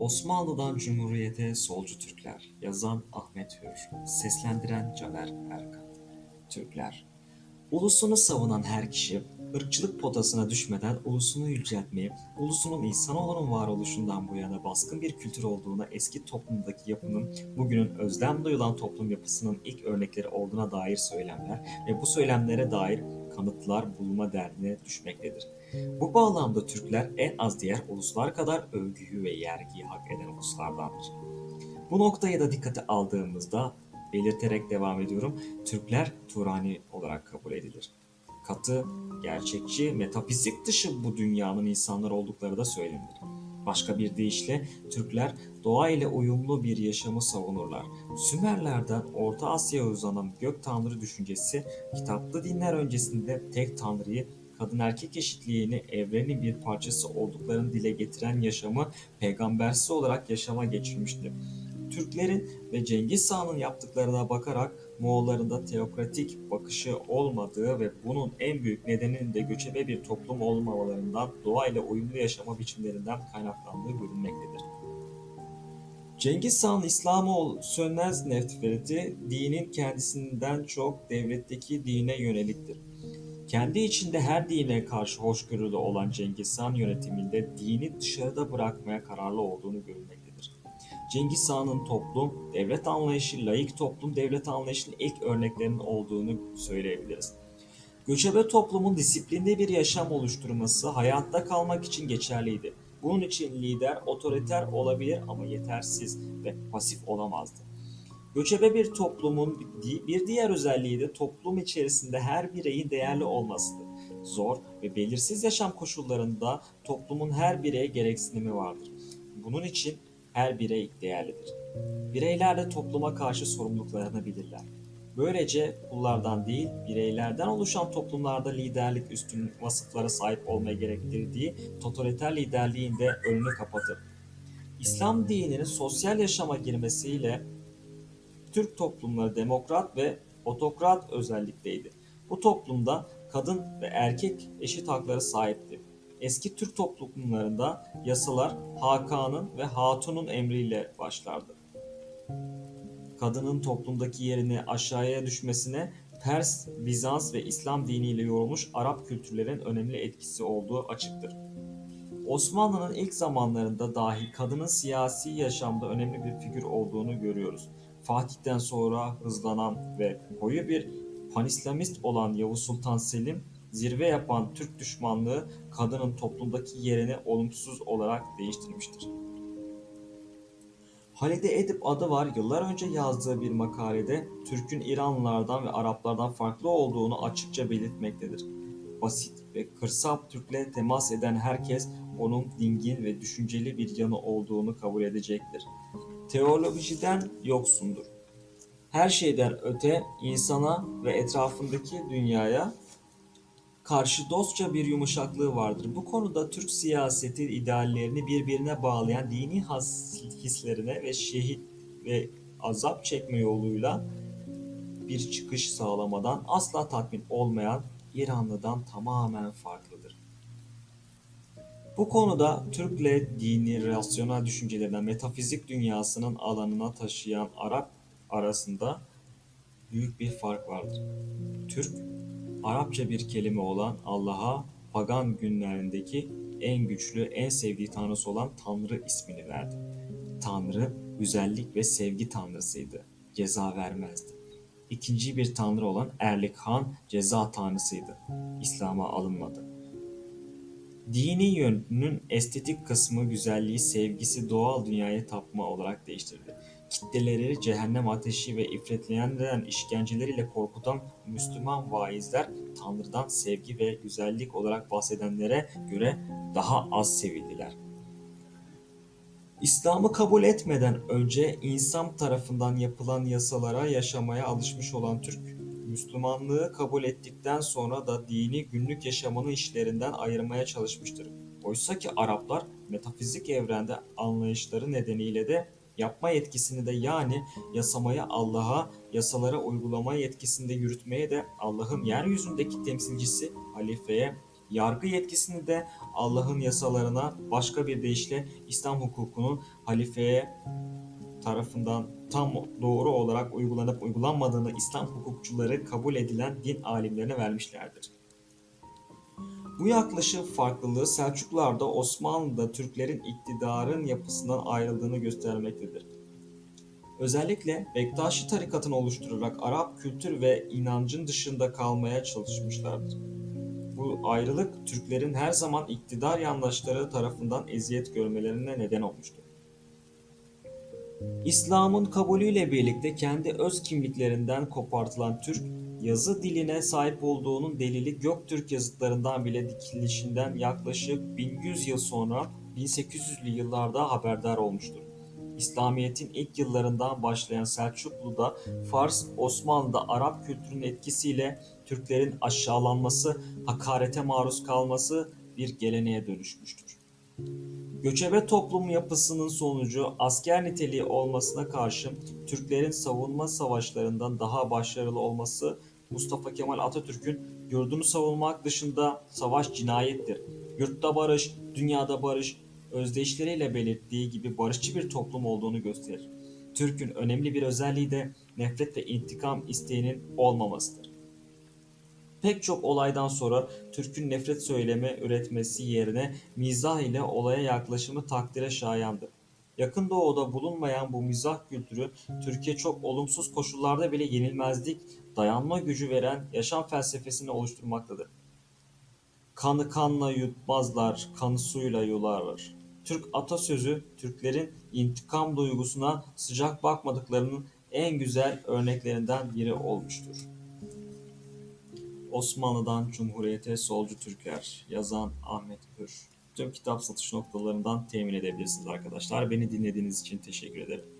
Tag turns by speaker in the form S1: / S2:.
S1: Osmanlı'dan Cumhuriyete Solcu Türkler Yazan Ahmet Hür Seslendiren Caner Erkan. Türkler Ulusunu savunan her kişi, ırkçılık potasına düşmeden ulusunu yüceltmeyi, ulusunun insanoğlunun varoluşundan bu yana baskın bir kültür olduğuna eski toplumdaki yapının bugünün özlem duyulan toplum yapısının ilk örnekleri olduğuna dair söylemler ve bu söylemlere dair kanıtlar bulma derdine düşmektedir. Bu bağlamda Türkler en az diğer uluslar kadar övgüyü ve yergiyi hak eden uluslardandır. Bu noktayı da dikkate aldığımızda belirterek devam ediyorum. Türkler Turani olarak kabul edilir. Katı, gerçekçi, metafizik dışı bu dünyanın insanlar oldukları da söylenir. Başka bir deyişle Türkler doğa ile uyumlu bir yaşamı savunurlar. Sümerlerden Orta Asya'ya uzanan gök tanrı düşüncesi kitaplı dinler öncesinde tek tanrıyı kadın erkek eşitliğini evrenin bir parçası olduklarını dile getiren yaşamı peygambersi olarak yaşama geçirmiştir. Türklerin ve Cengiz Han'ın yaptıklarına bakarak Moğolların da teokratik bakışı olmadığı ve bunun en büyük nedeninin de göçebe bir toplum olmamalarından, doğayla uyumlu yaşama biçimlerinden kaynaklandığı görülmektedir. Cengiz Han İslam'ı sönmez nefreti dinin kendisinden çok devletteki dine yöneliktir. Kendi içinde her dine karşı hoşgörülü olan Cengiz Han yönetiminde dini dışarıda bırakmaya kararlı olduğunu görülmektedir. Cengiz Han'ın toplum, devlet anlayışı, laik toplum, devlet anlayışının ilk örneklerinin olduğunu söyleyebiliriz. Göçebe toplumun disiplinli bir yaşam oluşturması hayatta kalmak için geçerliydi. Bunun için lider otoriter olabilir ama yetersiz ve pasif olamazdı. Göçebe bir toplumun bir diğer özelliği de toplum içerisinde her bireyin değerli olmasıdır. Zor ve belirsiz yaşam koşullarında toplumun her bireye gereksinimi vardır. Bunun için her birey değerlidir. Bireyler de topluma karşı sorumluluklarını bilirler. Böylece kullardan değil, bireylerden oluşan toplumlarda liderlik üstün vasıflara sahip olmaya gerektirdiği totaliter liderliğin de önünü kapatır. İslam dininin sosyal yaşama girmesiyle Türk toplumları demokrat ve otokrat özellikteydi. Bu toplumda kadın ve erkek eşit haklara sahipti. Eski Türk toplumlarında yasalar Hakan'ın ve Hatun'un emriyle başlardı. Kadının toplumdaki yerini aşağıya düşmesine Pers, Bizans ve İslam diniyle yorulmuş Arap kültürlerin önemli etkisi olduğu açıktır. Osmanlı'nın ilk zamanlarında dahi kadının siyasi yaşamda önemli bir figür olduğunu görüyoruz. Fatih'ten sonra hızlanan ve koyu bir panislamist olan Yavuz Sultan Selim zirve yapan Türk düşmanlığı kadının toplumdaki yerini olumsuz olarak değiştirmiştir. Halide Edip adı var yıllar önce yazdığı bir makalede Türk'ün İranlılardan ve Araplardan farklı olduğunu açıkça belirtmektedir. Basit ve kırsal Türk'le temas eden herkes onun dingin ve düşünceli bir yanı olduğunu kabul edecektir. Teolojiden yoksundur. Her şeyden öte insana ve etrafındaki dünyaya karşı dostça bir yumuşaklığı vardır. Bu konuda Türk siyaseti ideallerini birbirine bağlayan dini hislerine ve şehit ve azap çekme yoluyla bir çıkış sağlamadan asla tatmin olmayan İranlı'dan tamamen farklıdır. Bu konuda Türk'le dini rasyonel düşüncelerinden metafizik dünyasının alanına taşıyan Arap arasında büyük bir fark vardır. Türk, Arapça bir kelime olan Allah'a pagan günlerindeki en güçlü, en sevdiği tanrısı olan Tanrı ismini verdi. Tanrı güzellik ve sevgi tanrısıydı. Ceza vermezdi. İkinci bir tanrı olan Erlik Han ceza tanrısıydı. İslam'a alınmadı. Dini yönünün estetik kısmı güzelliği, sevgisi doğal dünyaya tapma olarak değiştirdi kitleleri cehennem ateşi ve ifretleyen işkenceleriyle korkutan Müslüman vaizler Tanrı'dan sevgi ve güzellik olarak bahsedenlere göre daha az sevildiler. İslam'ı kabul etmeden önce insan tarafından yapılan yasalara yaşamaya alışmış olan Türk, Müslümanlığı kabul ettikten sonra da dini günlük yaşamını işlerinden ayırmaya çalışmıştır. Oysa ki Araplar metafizik evrende anlayışları nedeniyle de yapma yetkisini de yani yasamaya Allah'a, yasalara uygulama yetkisini de yürütmeye de Allah'ın yeryüzündeki temsilcisi halifeye Yargı yetkisini de Allah'ın yasalarına başka bir deyişle İslam hukukunun halifeye tarafından tam doğru olarak uygulanıp uygulanmadığını İslam hukukçuları kabul edilen din alimlerine vermişlerdir. Bu yaklaşım farklılığı Selçuklular'da Osmanlı'da Türklerin iktidarın yapısından ayrıldığını göstermektedir. Özellikle Bektaşi tarikatını oluşturarak Arap kültür ve inancın dışında kalmaya çalışmışlardır. Bu ayrılık Türklerin her zaman iktidar yandaşları tarafından eziyet görmelerine neden olmuştur. İslam'ın kabulüyle birlikte kendi öz kimliklerinden kopartılan Türk, yazı diline sahip olduğunun delili Göktürk yazıtlarından bile dikilişinden yaklaşık 1100 yıl sonra 1800'lü yıllarda haberdar olmuştur. İslamiyet'in ilk yıllarından başlayan Selçuklu'da Fars, Osmanlı'da Arap kültürünün etkisiyle Türklerin aşağılanması, hakarete maruz kalması bir geleneğe dönüşmüştür. Göçebe toplum yapısının sonucu asker niteliği olmasına karşın Türklerin savunma savaşlarından daha başarılı olması Mustafa Kemal Atatürk'ün yurdunu savunmak dışında savaş cinayettir. Yurtta barış, dünyada barış özdeyişleriyle belirttiği gibi barışçı bir toplum olduğunu gösterir. Türk'ün önemli bir özelliği de nefret ve intikam isteğinin olmamasıdır. Pek çok olaydan sonra Türk'ün nefret söylemi üretmesi yerine mizah ile olaya yaklaşımı takdire şayandır. Yakın Doğu'da bulunmayan bu mizah kültürü Türkiye çok olumsuz koşullarda bile yenilmezlik, dayanma gücü veren yaşam felsefesini oluşturmaktadır. Kanı kanla yutmazlar, kanı suyla yularlar. Türk atasözü Türklerin intikam duygusuna sıcak bakmadıklarının en güzel örneklerinden biri olmuştur. Osmanlı'dan Cumhuriyete Solcu Türkler yazan Ahmet Pür. Tüm kitap satış noktalarından temin edebilirsiniz arkadaşlar. Beni dinlediğiniz için teşekkür ederim.